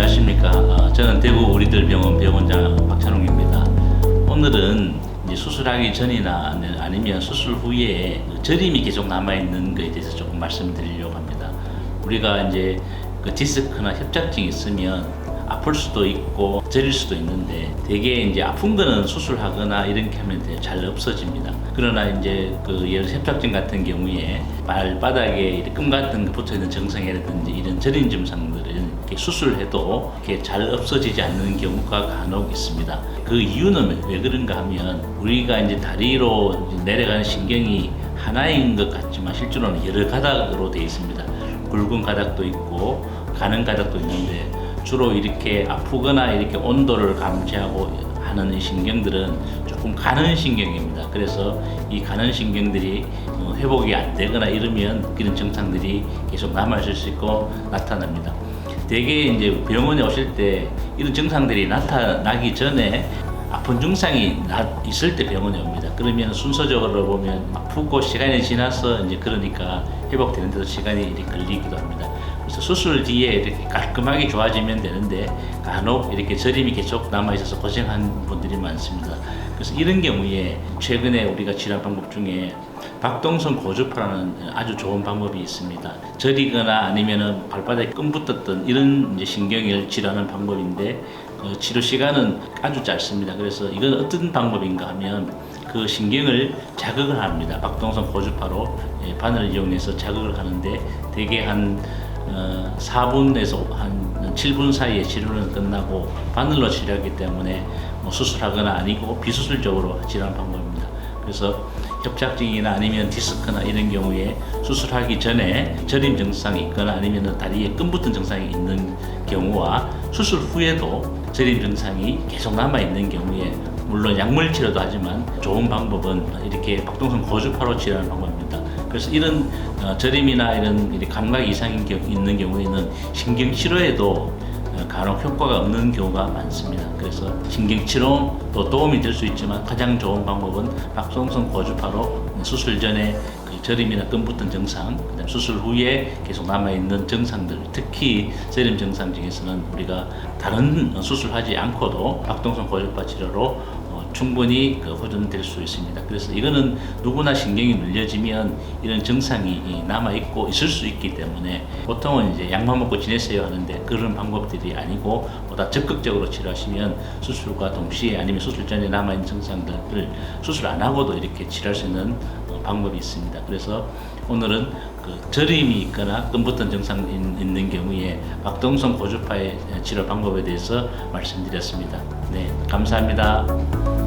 안녕하십니까. 어, 저는 대구 우리들 병원 병원장 박찬홍입니다. 오늘은 수술하기 전이나 아니면 수술 후에 그 저림이 계속 남아있는 것에 대해서 조금 말씀드리려고 합니다. 우리가 이제 그 디스크나 협착증이 있으면 아플 수도 있고 저릴 수도 있는데 대개 이제 아픈 거는 수술하거나 이렇게 하면 잘 없어집니다. 그러나 이제 그 예를 협착증 같은 경우에 발바닥에 끈 같은 거 붙어 있는 정상이라든지 이런 저린 증상들은 수술해도 이렇게 잘 없어지지 않는 경우가 간혹 있습니다. 그 이유는 왜 그런가 하면 우리가 이제 다리로 내려가는 신경이 하나인 것 같지만 실제로는 여러 가닥으로 되어 있습니다. 굵은 가닥도 있고 가는 가닥도 있는데 주로 이렇게 아프거나 이렇게 온도를 감지하고 하는 이 신경들은 조금 가는 신경입니다. 그래서 이 가는 신경들이 어, 회복이 안 되거나 이러면 그런 증상들이 계속 남아 있을 수 있고 나타납니다. 대개 이제 병원에 오실 때 이런 증상들이 나타나기 전에 아픈 증상이 나- 있을 때 병원에 옵니다. 그러면 순서적으로 보면 아프고 시간이 지나서 이제 그러니까 회복되는 데도 시간이 이렇게 걸리기도 합니다. 그래서 수술 뒤에 이렇게 깔끔하게 좋아지면 되는데 간혹 이렇게 저림이 계속 남아 있어서 고생한 분들이 많습니다. 그래서 이런 경우에 최근에 우리가 치료 방법 중에 박동선 고주파라는 아주 좋은 방법이 있습니다. 저리거나 아니면은 발바닥에 끈 붙었던 이런 이제 신경을 치료하는 방법인데 그 치료 시간은 아주 짧습니다. 그래서 이건 어떤 방법인가 하면 그 신경을 자극을 합니다. 박동선 고주파로 예, 바늘을 이용해서 자극을 하는데 대개 한 어, 4분에서 한 7분 사이에 치료는 끝나고 바늘로 치료하기 때문에 뭐 수술하거나 아니고 비수술적으로 치료하는 방법입니다. 그래서 협착증이나 아니면 디스크나 이런 경우에 수술하기 전에 저림 증상이 있거나 아니면 다리에 끈 붙은 증상이 있는 경우와 수술 후에도 저림 증상이 계속 남아 있는 경우에 물론 약물 치료도 하지만 좋은 방법은 이렇게 박동선 고주파로 치료하는 방법입니다. 그래서 이런 어, 저림이나 이런 감각 이상이 겨- 있는 경우에는 신경 치료에도 어, 간혹 효과가 없는 경우가 많습니다. 그래서 신경 치료도 도움이 될 수 있지만 가장 좋은 방법은 박동선 고주파로 수술 전에 그 저림이나 끈 붙은 증상, 수술 후에 계속 남아 있는 증상들, 특히 저림 증상 중에서는 우리가 다른 수술하지 않고도 박동선 고주파 치료로 어, 충분히 그 호전될 수 있습니다. 그래서 이거는 누구나 신경이 눌려지면 이런 증상이 남아 있고 있을 수 있기 때문에 보통은 이제 약만 먹고 지내세요 하는데 그런 방법들이 아니고 보다 적극적으로 치료하시면 수술과 동시에 아니면 수술 전에 남아 있는 증상들을 수술 안 하고도 이렇게 치료할 수 있는 어, 방법이 있습니다. 그래서 오늘은 그 저림이 있거나 끈붙은 증상 이 있는 경우에 박동선 고주파의 치료 방법에 대해서 말씀드렸습니다. 네, 감사합니다.